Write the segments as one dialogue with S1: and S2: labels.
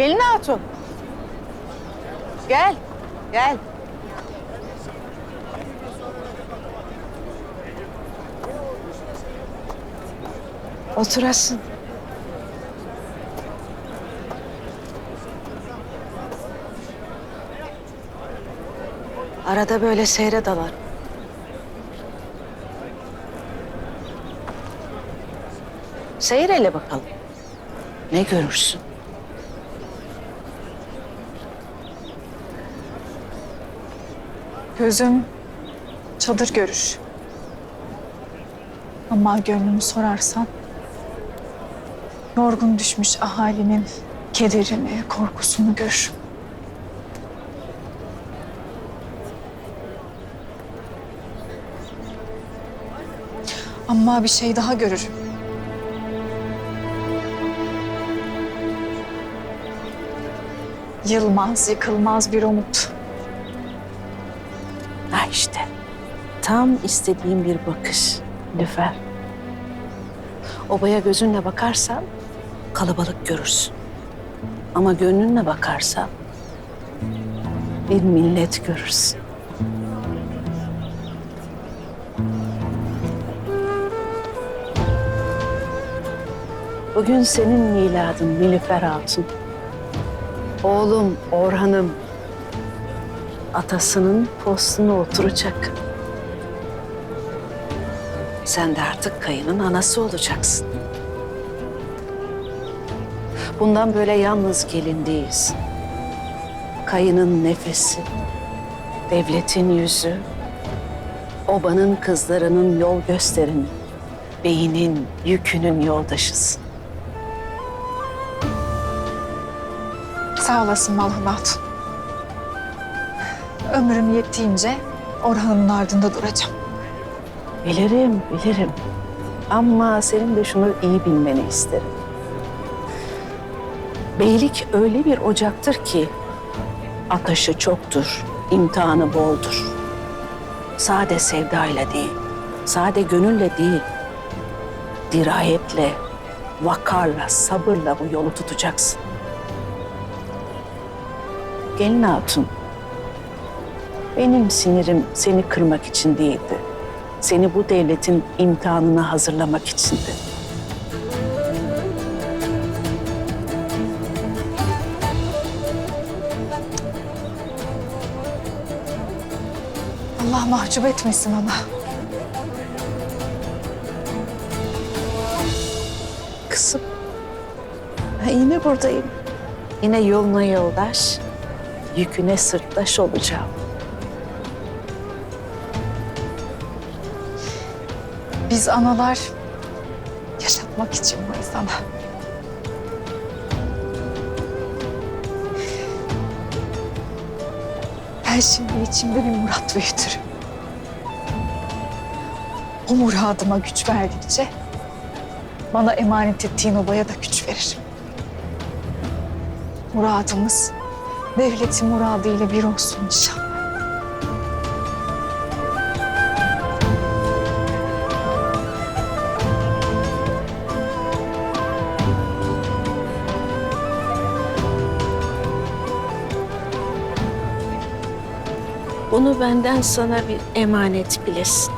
S1: Gelin hatun. Gel. Gel. Oturasın. Arada böyle seyre dalar. Seyir hele bakalım. Ne görürsün?
S2: Gözüm çadır görür. Ama gönlümü sorarsan yorgun düşmüş ahalinin kederini, korkusunu görürüm. Ama bir şey daha görürüm. Yılmaz, yıkılmaz bir umut.
S1: İşte. Tam istediğim bir bakış Lüfer. Obaya gözünle bakarsan kalabalık görürsün. Ama gönlünle bakarsan bir millet görürsün. Bugün senin miladın Nilüfer Hatun. Oğlum Orhan'ım atasının postuna oturacak. Sen de artık kayının anası olacaksın. Bundan böyle yalnız gelin değilsin. Kayının nefesi, devletin yüzü, obanın kızlarının yol gösterini, beynin, yükünün yoldaşısın.
S2: Sağ olasın Malhun Hatun. Ömrüm yettiğince Orhan'ın ardında duracağım.
S1: Bilirim, bilirim. Ama senin de şunu iyi bilmeni isterim. Beylik öyle bir ocaktır ki ateşi çoktur, imtihanı boldur. Sade sevdayla değil, sade gönülle değil, dirayetle, vakarla, sabırla bu yolu tutacaksın. Gelin hatun, benim sinirim seni kırmak için değildi. Seni bu devletin imtihanına hazırlamak içindi.
S2: Allah mahcup etmesin ama.
S1: Kızım, ben yine buradayım. Yine yoluna yoldaş, yüküne sırtlaş olacağım.
S2: Biz analar yaşatmak için varız ana. Ben şimdi içimde bir murat büyütürüm. O muradıma güç verdikçe bana emanet ettiğin obaya da güç veririm. Muradımız devletin muradıyla bir olsun inşallah.
S1: Bunu benden sana bir emanet bilesin.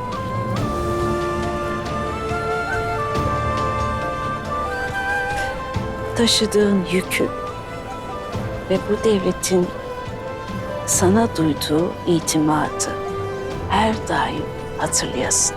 S1: Taşıdığın yükü ve bu devletin sana duyduğu itimadı her daim hatırlayasın.